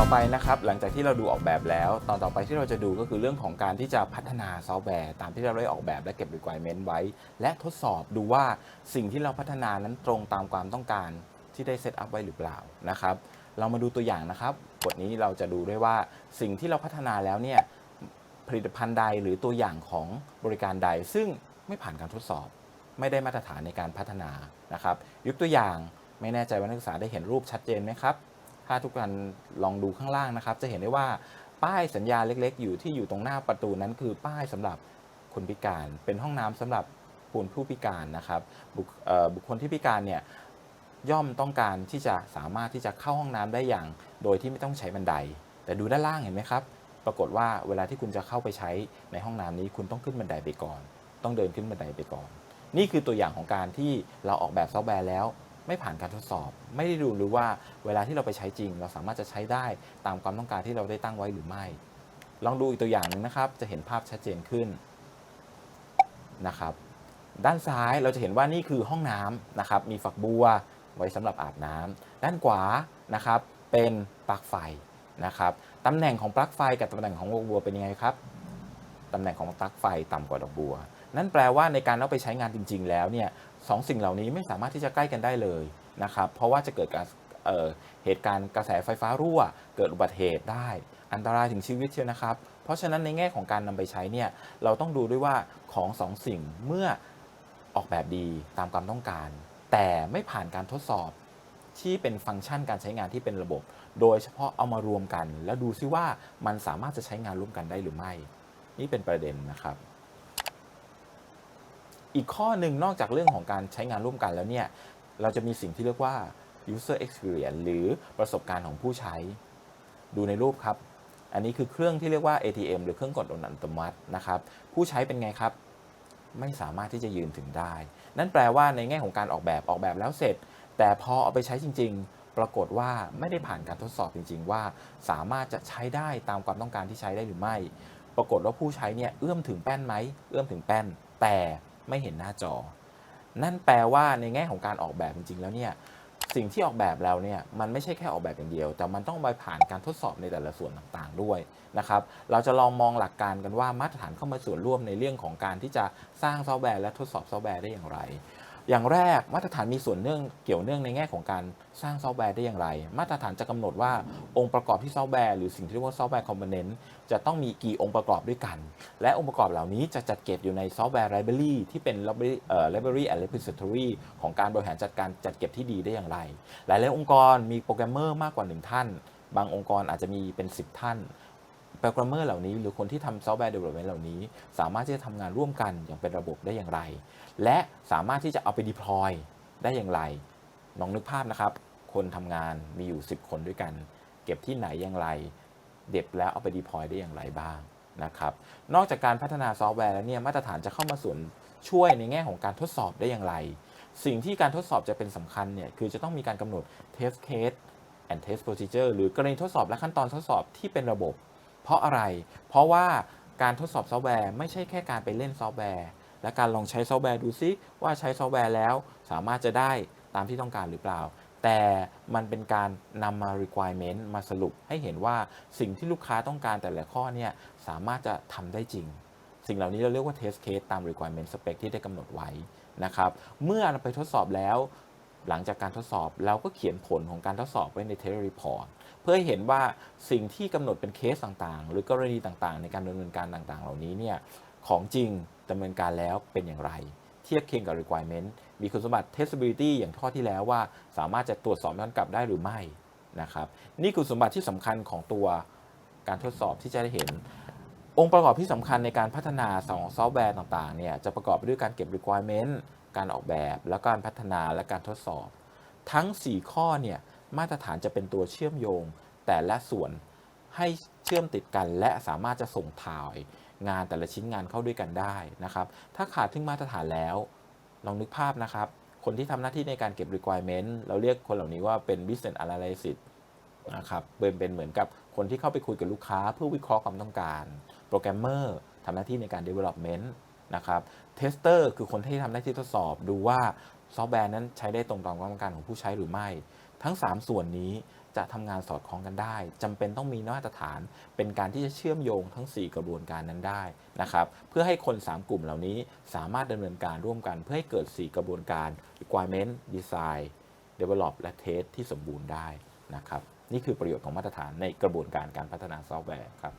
ต่อไปนะครับหลังจากที่เราดูออกแบบแล้ว ตอนต่อไปที่เราจะดูก็คือเรื่องของการที่จะพัฒนาซอฟต์แวร์ ตามที่เราได้ออกแบบและเก็บ requirement ไว้ และทดสอบดูว่าสิ่งที่เราพัฒนานั้นตรงตามความต้องการที่ได้เซตอัพไว้หรือเปล่านะครับ เรามาดูตัวอย่างนะครับบทนี้เราจะดูด้วยว่าสิ่งที่เราพัฒนาแล้วเนี่ยผลิตภัณฑ์ใดหรือตัวอย่างของบริการใด ซึ่งไม่ผ่านการทดสอบ ไม่ได้มาตรฐานในการพัฒนานะครับ ยกตัวอย่างไม่แน่ใจว่านักศึกษาได้เห็นรูปชัดเจนไหมครับ ถ้าทุกท่านลองดูข้างล่างนะครับ จะเห็นได้ว่าป้ายสัญญาเล็กๆ อยู่ที่อยู่ตรงหน้าประตูนั้นคือป้ายสำหรับคนพิการ เป็นห้องน้ำสำหรับผู้ผู้พิการนะครับบบุคคลที่พิการเนี่ยย่อมต้องการที่จะสามารถที่จะเข้าห้องน้ำได้อย่าง โดยที่ไม่ต้องใช้บันได แต่ดูด้านล่างเห็นไหมครับ ปรากฏว่าเวลาที่คุณจะเข้าไปใช้ในห้องน้ำนี้คุณต้องขึ้นบันไดไปก่อน ต้องเดินขึ้นบันไดไปก่อน นี่คือตัวอย่างของการที่เราออกแบบซอฟต์แวร์แล้ว ไม่ผ่านการทดสอบ ไม่ได้ดูหรือว่าเวลาที่เราไปใช้จริง เราสามารถจะใช้ได้ตามความต้องการที่เราได้ตั้งไว้หรือไม่ ลองดูอีกตัวอย่างหนึ่งนะครับ จะเห็นภาพชัดเจนขึ้นนะครับ ด้านซ้ายเราจะเห็นว่านี่คือห้องน้ำนะครับ มีฝักบัวไว้สำหรับอาบน้ำด้านขวานะครับเป็นปลั๊กไฟนะครับตำแหน่งของปลั๊กไฟกับตำแหน่งของดอกบัวเป็นยังไงครับตำแหน่งของปลั๊กไฟต่ำกว่าดอกบัว นั่นแปลว่าในการเอาไปใช้งานจริง ๆ แล้วเนี่ย สองสิ่งเหล่านี้ไม่สามารถที่จะใกล้กันได้เลยนะครับเพราะว่าจะเกิดการเเหตุการณ์กระแสไฟฟ้ารั่ว เกิดอุบัติเหตุได้ อันตรายถึงชีวิตเชียวนะครับ เพราะฉะนั้นในแง่ของการนำไปใช้เนี่ยเราต้องดูด้วยว่าของสองสิ่งเมื่อออกแบบดีตามความต้องการ แต่ไม่ผ่านการทดสอบที่เป็นฟังก์ชันการใช้งานที่เป็นระบบ โดยเฉพาะเอามารวมกัน แล้วดูซิว่ามันสามารถจะใช้งานร่วมกันได้หรือไม่ นี่เป็นประเด็นนะครับ อีกข้อหนึ่งนอกจากเรื่องของการใช้งานร่วมกันแล้วเนี่ย เราจะมีสิ่งที่เรียกว่า user experience หรือประสบการณ์ของผู้ใช้ ดูในรูปครับ อันนี้คือเครื่องที่เรียกว่า ATM หรือเครื่องกดโอนอัตโนมัตินะครับ ผู้ใช้เป็นไงครับ ไม่สามารถที่จะยืนถึงได้ นั่นแปลว่าในแง่ของการออกแบบออกแบบแล้วเสร็จ แต่พอเอาไปใช้จริง ๆ ปรากฏว่าไม่ได้ผ่านการทดสอบจริง ๆ ว่า สามารถจะใช้ได้ตามความต้องการที่ใช้ได้หรือไม่ ปรากฏว่าผู้ใช้เนี่ยเอื้อมถึงแป้นไหมเอื้อมถึงแป้น แต่ ไม่เห็นหน้าจอ นั่นแปลว่าในแง่ของการออกแบบจริงๆ แล้วเนี่ยสิ่งที่ออกแบบแล้วเนี่ยมันไม่ใช่แค่ออกแบบอย่างเดียว แต่มันต้องไปผ่านการทดสอบในแต่ละส่วนต่างๆด้วยนะครับเราจะลองมองหลักการกันว่ามาตรฐานเข้ามาส่วนร่วมในเรื่องของการที่จะสร้างซอฟต์แวร์และทดสอบซอฟต์แวร์ได้อย่างไร อย่างแรกมาตรฐานมีส่วนเนื่องเกี่ยวเนื่องในแง่ของการสร้างซอฟต์แวร์ได้อย่างไร มาตรฐานจะกำหนดว่าองค์ประกอบที่ซอฟต์แวร์หรือสิ่งที่เรียกว่าซอฟต์แวร์คอมโพเนนต์จะต้องมีกี่องค์ประกอบด้วยกัน และองค์ประกอบเหล่านี้จะจัดเก็บอยู่ในซอฟต์แวร์ไลบรารีที่เป็น library เอ่อ library and repository ของการบริหารจัดการจัดเก็บที่ดีได้อย่างไร หลายๆองค์กรมีโปรแกรมเมอร์มากกว่า 1 ท่าน บางองค์กรอาจจะมีเป็น 10 ท่าน โปรแกรมเมอร์เหล่านี้ หรือคนที่ทำซอฟต์แวร์เดเวล o อ m เมนต์เหล่านี้ สามารถที่จะทำงานร่วมกันอย่างเป็นระบบได้อย่างไร และสามารถที่จะเอาไป deploy ได้อย่างไรน้องนึกภาพนะครับ คนทำงานมีอยู่ 10 คนด้วยกัน เก็บที่ไหนอย่างไรเด็บแล้วเอาไป deploy ได้อย่างไรบ้างนะครับ นอกจากการพัฒนาซอฟต์แวร์แล้วเนี่ยมาตรฐานจะเข้ามาส่วนช่วยในแง่ของการทดสอบได้อย่างไร สิ่งที่การทดสอบจะเป็นสำคัญเนี่ยคือจะต้องมีการกำหนด test case and test procedure หรือกรณีทดสอบและขั้นตอนทดสอบที่เป็นระบบ เพราะอะไร เพราะว่าการทดสอบซอฟต์แวร์ไม่ใช่แค่การไปเล่นซอฟต์แวร์ และการลองใช้ซอฟต์แวร์ดูซิว่าใช้ซอฟต์แวร์แล้วสามารถจะได้ตามที่ต้องการหรือเปล่า แต่มันเป็นการนำมา requirement มาสรุปให้เห็นว่าสิ่งที่ลูกค้าต้องการแต่ละข้อเนี่ยสามารถจะทำได้จริง สิ่งเหล่านี้เราเรียกว่า test case ตาม requirement spec ที่ได้กำหนดไว้นะครับ เมื่อเราไปทดสอบแล้ว หลังจากการทดสอบเราก็เขียนผลของการทดสอบไว้ใน test report เพื่อให้เห็นว่าสิ่งที่กำหนดเป็นเคสต่างๆ หรือกรณีต่างๆ ในการดำเนินการต่างๆ เหล่านี้เนี่ยของจริงดำเนินการแล้วเป็นอย่างไร เทียบเคียงกับ requirement มีคุณสมบัติ testability อย่างข้อที่แล้วว่า สามารถจะตรวจสอบย้อนกลับได้หรือไม่นะครับนี่คือสมบัติที่สำคัญของตัวการทดสอบที่จะได้เห็น องค์ประกอบที่สำคัญในการพัฒนาสองซอฟต์แวร์ต่างๆเนี่ยจะประกอบไปด้วยการเก็บ requirement การออกแบบแล้วการพัฒนาและการทดสอบ ทั้ง 4 ข้อเนี่ยมาตรฐานจะเป็นตัวเชื่อมโยง แต่ละส่วนให้เชื่อมติดกัน และสามารถจะส่งถ่ายงานแต่ละชิ้นงานเข้าด้วยกันได้นะครับ ถ้าขาดถึงมาตรฐานแล้วลองนึกภาพนะครับ คนที่ทำหน้าที่ในการเก็บ requirement เราเรียกคนเหล่านี้ว่าเป็น business analysis นะครับเป็นเป็นเหมือนกับคนที่เข้าไปคุยกับลูกค้าเพื่อวิเคราะห์ความต้องการ โปรแกรมเมอร์ทำหน้าที่ในการ development นะครับเทสเตอร์คือคนที่ทำหน้าที่ทดสอบดูว่าซอฟต์แวร์นั้นใช้ได้ตรงตามความต้องการของผู้ใช้หรือไม่ ทั้ง 3 ส่วนนี้จะทำงานสอดคล้องกันได้จำเป็นต้องมีมาตรฐาน เป็นการที่จะเชื่อมโยงทั้ง 4 กระบวนการนั้นได้นะครับเพื่อให้คน 3 กลุ่มเหล่านี้สามารถดำเนินการร่วมกัน เพื่อให้เกิด 4 กระบวนการ requirement design develop และ test ที่สมบูรณ์ได้นะครับนี่คือประโยชน์ของมาตรฐานในกระบวนการการพัฒนาซอฟต์แวร์ครับ